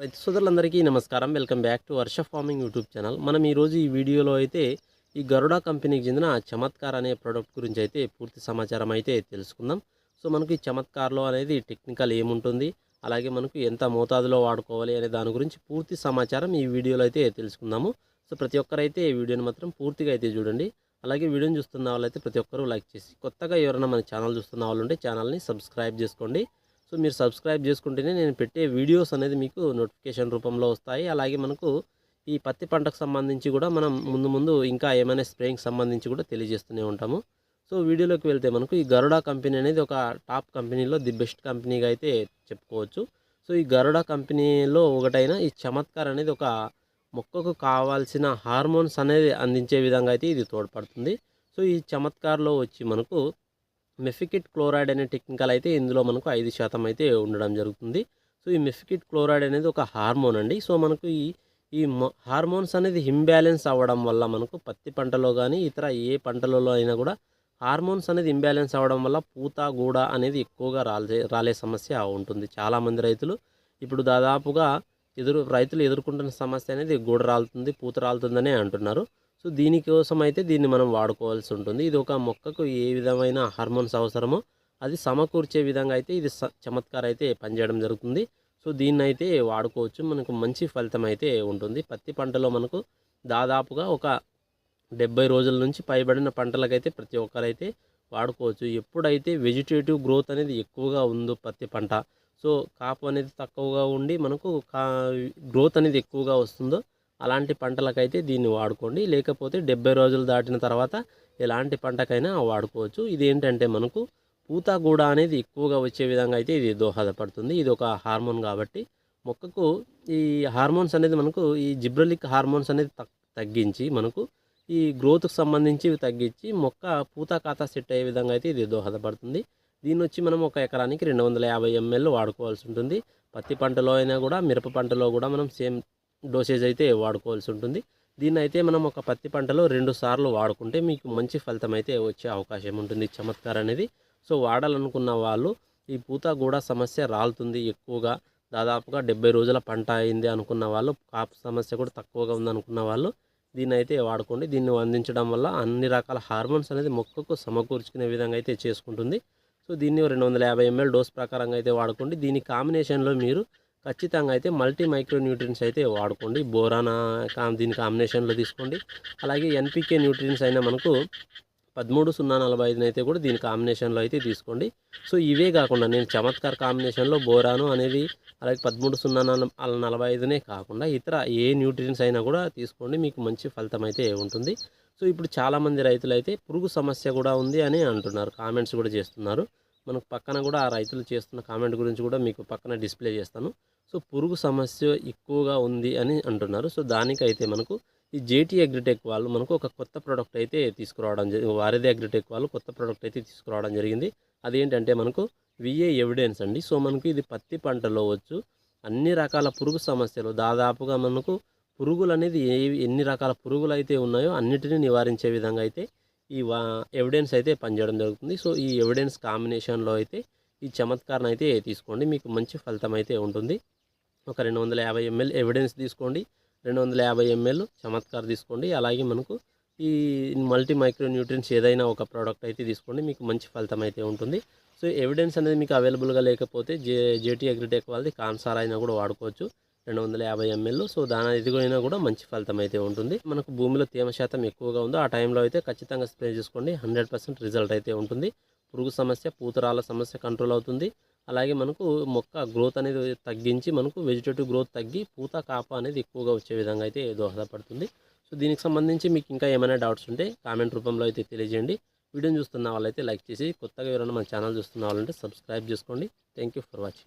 రైతు సోదరులందరికీ నమస్కారం. Welcome back to Varsha farming YouTube channel. మనం ఈరోజు ఈ వీడియోలో అయితే ఈ గరుడా కంపెనీకి చెందిన చమత్కార్ అనే ప్రోడక్ట్ గురించి అయితే పూర్తి సమాచారం అయితే తెలుసుకుందాం. సో మనకు ఈ చమత్కార్లో అనేది టెక్నికల్ ఏముంటుంది అలాగే మనకు ఎంత మోతాదులో వాడుకోవాలి అనే దాని గురించి పూర్తి సమాచారం ఈ వీడియోలో అయితే తెలుసుకుందాము. సో ప్రతి ఒక్కరైతే ఈ వీడియోని మాత్రం పూర్తిగా అయితే చూడండి. అలాగే వీడియోని చూస్తున్న వాళ్ళైతే ప్రతి ఒక్కరూ లైక్ చేసి కొత్తగా ఎవరైనా మన ఛానల్ చూస్తున్న వాళ్ళు ఉంటే ఛానల్ని సబ్స్క్రైబ్ చేసుకోండి. సో మీరు సబ్స్క్రైబ్ చేసుకుంటేనే నేను పెట్టే వీడియోస్ అనేది మీకు నోటిఫికేషన్ రూపంలో వస్తాయి. అలాగే మనకు ఈ పత్తి పంటకు సంబంధించి కూడా మనం ముందు ముందు ఇంకా ఏమైనా స్ప్రేయింగ్ సంబంధించి కూడా తెలియజేస్తూనే ఉంటాము. సో వీడియోలోకి వెళ్తే మనకు ఈ గరుడా కంపెనీ అనేది ఒక టాప్ కంపెనీలో ది బెస్ట్ కంపెనీగా అయితే చెప్పుకోవచ్చు. సో ఈ గరుడా కంపెనీలో ఒకటైన ఈ చమత్కార్ అనేది ఒక మొక్కకు కావాల్సిన హార్మోన్స్ అనేది అందించే విధంగా అయితే ఇది తోడ్పడుతుంది. సో ఈ చమత్కార్లో వచ్చి మనకు మెఫికిట్ క్లోరైడ్ అనే టెక్నికల్ అయితే ఇందులో మనకు ఐదు శాతం అయితే ఉండడం జరుగుతుంది. సో ఈ మెఫికిట్ క్లోరైడ్ అనేది ఒక హార్మోన్ అండి. సో మనకు ఈ ఈ హార్మోన్స్ అనేది ఇంబ్యాలెన్స్ అవ్వడం వల్ల మనకు పత్తి పంటలో కానీ ఇతర ఏ పంటలలో అయినా కూడా హార్మోన్స్ అనేది ఇంబ్యాలెన్స్ అవ్వడం వల్ల పూత గూడ అనేది ఎక్కువగా రాలే రాలే సమస్య ఉంటుంది. చాలామంది రైతులు ఇప్పుడు దాదాపుగా ఎదురు రైతులు ఎదుర్కొంటున్న సమస్య అనేది గూడ రాలుతుంది పూత రాలుతుందనే అంటున్నారు. సో దీనికోసం అయితే దీన్ని మనం వాడుకోవాల్సి ఉంటుంది. ఇది ఒక మొక్కకు ఏ విధమైన హార్మోన్స్ అవసరమో అది సమకూర్చే విధంగా అయితే ఇది చమత్కార అయితే పనిచేయడం జరుగుతుంది. సో దీన్ని అయితే వాడుకోవచ్చు. మనకు మంచి ఫలితం అయితే ఉంటుంది. పత్తి పంటలో మనకు దాదాపుగా ఒక డెబ్బై రోజుల నుంచి పైబడిన పంటలకైతే ప్రతి ఒక్కరైతే వాడుకోవచ్చు. ఎప్పుడైతే వెజిటేటివ్ గ్రోత్ అనేది ఎక్కువగా ఉందో పత్తి పంట సో కాపు అనేది తక్కువగా ఉండి మనకు కా గ్రోత్ అనేది ఎక్కువగా వస్తుందో అలాంటి పంటలకైతే దీన్ని వాడుకోండి. లేకపోతే డెబ్బై రోజులు దాటిన తర్వాత ఎలాంటి పంటకైనా వాడుకోవచ్చు. ఇది ఏంటంటే మనకు పూత గూడ అనేది ఎక్కువగా వచ్చే విధంగా అయితే ఇది దోహదపడుతుంది. ఇది ఒక హార్మోన్ కాబట్టి మొక్కకు ఈ హార్మోన్స్ అనేది మనకు ఈ జిబ్రలిక్ హార్మోన్స్ అనేది తగ్గించి మనకు ఈ గ్రోత్కి సంబంధించి తగ్గించి మొక్క పూత ఖాతా సెట్ అయ్యే విధంగా అయితే ఇది దోహదపడుతుంది. దీన్ని వచ్చి మనం ఒక ఎకరానికి రెండు వందల యాభై ఎంఎల్ వాడుకోవాల్సి ఉంటుంది. పత్తి పంటలో అయినా కూడా మిరప పంటలో కూడా మనం సేమ్ డోసేజ్ అయితే వాడుకోవాల్సి ఉంటుంది. దీన్ని అయితే మనం ఒక పత్తి పంటలో రెండు సార్లు వాడుకుంటే మీకు మంచి ఫలితం అయితే వచ్చే అవకాశం ఉంటుంది చమత్కారం అనేది సో వాడాలనుకున్న వాళ్ళు ఈ పూత కూడా సమస్య రాలుతుంది ఎక్కువగా. దాదాపుగా డెబ్బై రోజుల పంట అయింది అనుకున్న వాళ్ళు కాపు సమస్య కూడా తక్కువగా ఉందనుకున్న వాళ్ళు దీన్ని అయితే వాడుకోండి. దీన్ని అందించడం వల్ల అన్ని రకాల హార్మోన్స్ అనేది మొక్కకు సమకూర్చుకునే విధంగా అయితే చేసుకుంటుంది. సో దీన్ని రెండు వందల యాభై ఎంఎల్ డోస్ ప్రకారంగా అయితే వాడుకోండి. దీని కాంబినేషన్లో మీరు ఖచ్చితంగా అయితే మల్టీ మైక్రో న్యూట్రియన్స్ అయితే వాడుకోండి. బోరానా దీని కాంబినేషన్లో తీసుకోండి. అలాగే ఎన్పికే న్యూట్రియన్స్ అయినా మనకు పదమూడు సున్నా నలభై ఐదుని అయితే కూడా దీని కాంబినేషన్లో అయితే తీసుకోండి. సో ఇవే కాకుండా నేను చమత్కార్ కాంబినేషన్లో బోరాను అనేది అలాగే పదమూడు సున్నా నలభై ఐదునే కాకుండా ఇతర ఏ న్యూట్రియన్స్ అయినా కూడా తీసుకోండి. మీకు మంచి ఫలితం అయితే ఉంటుంది. సో ఇప్పుడు చాలామంది రైతులు అయితే పురుగు సమస్య కూడా ఉంది అని అంటున్నారు. కామెంట్స్ కూడా చేస్తున్నారు. మనకు పక్కన కూడా ఆ రైతులు చేస్తున్న కామెంట్ గురించి కూడా మీకు పక్కన డిస్ప్లే చేస్తాను. సో పురుగు సమస్య ఎక్కువగా ఉంది అని అంటున్నారు. సో దానికైతే మనకు ఈ జేటీ అగ్రిటెక్ వాళ్ళు మనకు ఒక కొత్త ప్రోడక్ట్ అయితే తీసుకురావడం వారిదే అగ్రిటెక్ వాళ్ళు కొత్త ప్రోడక్ట్ అయితే తీసుకురావడం జరిగింది. అదేంటంటే మనకు విఏ ఎవిడెన్స్ అండి. సో మనకు ఇది పత్తి పంటలో వచ్చు. అన్ని రకాల పురుగు సమస్యలు దాదాపుగా మనకు పురుగులు అనేది ఏ ఎన్ని రకాల పురుగులు అయితే ఉన్నాయో అన్నిటినీ నివారించే విధంగా అయితే ఈ వా ఎవిడెన్స్ అయితే పనిచేయడం జరుగుతుంది. సో ఈ ఎవిడెన్స్ కాంబినేషన్లో అయితే ఈ చమత్కారం అయితే తీసుకోండి. మీకు మంచి ఫలితం అయితే ఉంటుంది. ఒక రెండు వందల యాభై ఎంఎల్ ఎవిడెన్స్ తీసుకోండి. రెండు వందల యాభై ఎంఎల్ చమత్కార తీసుకోండి. అలాగే మనకు ఈ మల్టీ మైక్రో న్యూట్రియన్స్ ఏదైనా ఒక ప్రోడక్ట్ అయితే తీసుకోండి. మీకు మంచి ఫలితం అయితే ఉంటుంది. సో ఎవిడెన్స్ అనేది మీకు అవైలబుల్గా లేకపోతే జే జేటీ అగ్రిటెక్ వాళ్ళది కాన్సార్ అయినా కూడా వాడుకోవచ్చు. రెండు వందల యాభై ఎంఎల్. సో దాని ఎదుగునైనా కూడా మంచి ఫలితం అయితే ఉంటుంది. మనకు భూమిలో తేమ శాతం ఎక్కువగా ఉందో ఆ టైంలో అయితే ఖచ్చితంగా స్ప్రే చేసుకోండి. హండ్రెడ్ పర్సెంట్ రిజల్ట్ అయితే ఉంటుంది. పురుగు సమస్య పూతరాల సమస్య కంట్రోల్ అవుతుంది. అలాగే మనకు మొక్క గ్రోత్ అనేది తగ్గించి మనకు వెజిటేటివ్ గ్రోత్ తగ్గి పూత కాప అనేది ఎక్కువగా వచ్చే విధంగా అయితే దోహదపడుతుంది. సో దీనికి సంబంధించి మీకు ఇంకా ఏమైనా డౌట్స్ ఉంటే కామెంట్ రూపంలో అయితే తెలియజేయండి. వీడియోని చూస్తున్న వాళ్ళైతే లైక్ చేసి కొత్తగా ఎవరైనా మన ఛానల్ చూస్తున్న వాళ్ళంటే సబ్స్క్రైబ్ చేసుకోండి. Thank for watching.